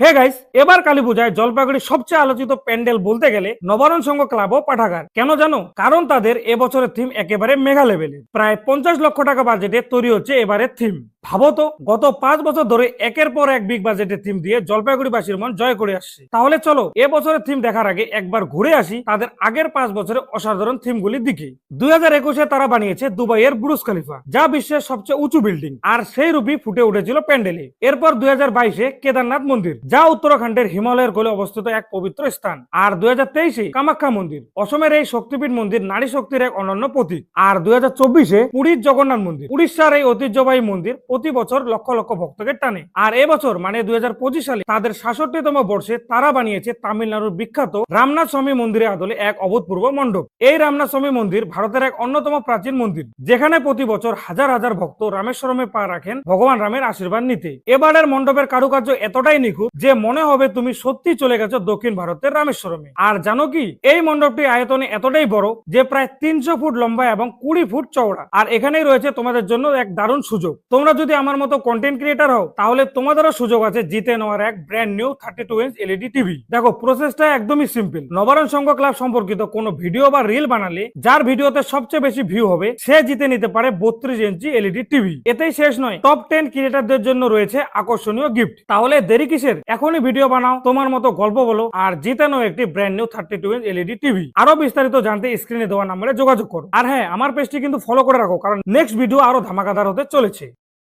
Hey guys এবার কালী পূজায় জলপাইগুড়ির সবচেয়ে আলোচিত প্যান্ডেল বলতে গেলে নবারণ সংঘ ক্লাব ও পাঠাগার। কেন জানো? কারণ তাদের এবছরের থিম একেবারে মেঘা লেভেলের প্রায় পঞ্চাশ লক্ষ টাকা বাজেটে তৈরি হচ্ছে এবারের থিম ভাবো তো, গত পাঁচ বছর ধরে একের পর এক বিগ বাজেটের থিম দিয়ে জলপাইগুড়িবাসীর মন জয় করে আসছে। তাহলে চলো এবছরের থিম দেখার আগে একবার ঘুরে আসি তাদের আগের পাঁচ বছরের অসাধারণ থিমগুলির দিকে। দুই হাজার একুশে তারা বানিয়েছে দুবাইয়ের ব্রুজ খালিফা, যা বিশ্বের সবচেয়ে উঁচু বিল্ডিং আর সেই রূপই ফুটে উঠেছিল প্যান্ডেলে। এরপর দুই হাজার বাইশে কেদারনাথ মন্দির, যা উত্তরাখণ্ডের হিমালয়ের কোলে অবস্থিত এক পবিত্র স্থান। আর দুই হাজার তেইশে কামাখ্যা মন্দির, অসমের এই শক্তিপীঠ মন্দির নারী শক্তির এক অনন্য প্রতীক। আর দুই হাজার চব্বিশে পুরীর জগন্নাথ মন্দির, উড়িষ্যার এই ঐতিহ্যবাহী মন্দির প্রতি বছর লক্ষ লক্ষ ভক্তকে টানে। আর এবছর মানে দুই হাজার পঁচিশ সালে, তাদের সাতষট্টিতম বর্ষে তারা বানিয়েছে তামিলনাড়ুর বিখ্যাত রামনাথ স্বামী মন্দিরের আদলে এক অভূতপূর্ব মণ্ডপ। এই রামনাথ স্বামী মন্দির ভারতের এক অন্যতম প্রাচীন মন্দির, যেখানে প্রতি বছর হাজার হাজার ভক্ত রামেশ্বরমে পা রাখেন ভগবান রামের আশীর্বাদ নিতে। এবারের মণ্ডপের কারুকার্য এতটাই নিখুঁত যে মনে হবে তুমি সত্যি চলে গেছো দক্ষিণ ভারতের রামেশ্বরমে। আর জানো কি? এই মণ্ডপটি আয়তনে এতটাই বড় যে প্রায় তিনশো ফুট লম্বা এবং কুড়ি ফুট চওড়া। আর এখানেই রয়েছে তোমাদের জন্য এক দারুণ সুযোগ। তোমরা যদি আমার মতো কন্টেন্ট ক্রিয়েটার হও, তাহলে তোমাদেরও সুযোগ আছে জিতে নেওয়ার এক brand new thirty two inch LED TV দেখো প্রসেসটা একদমই সিম্পল নবারণ সংঘ ক্লাব সম্পর্কিত কোনো ভিডিও বা রিল বানালে, যার ভিডিওতে সবচেয়ে বেশি ভিউ হবে, সে জিতে নিতে পারে বত্রিশ ইঞ্চি এলইডি টিভি এতেই শেষ নয় টপ টেন ক্রিয়েটারদের জন্য রয়েছে আকর্ষণীয় গিফট তাহলে দেরি কিসের? এখনই ভিডিও বানাও, তোমার মতো গল্প বলো, আর জিতে নাও একটি brand new thirty two inch LED TV আরও বিস্তারিত জানতে স্ক্রিনে দেওয়া নাম্বারে যোগাযোগ করো। আর হ্যাঁ আমার পেজটি কিন্তু ফলো করে রাখো, কারণ নেক্সট ভিডিও আরও ধামাকাদার হতে চলেছে।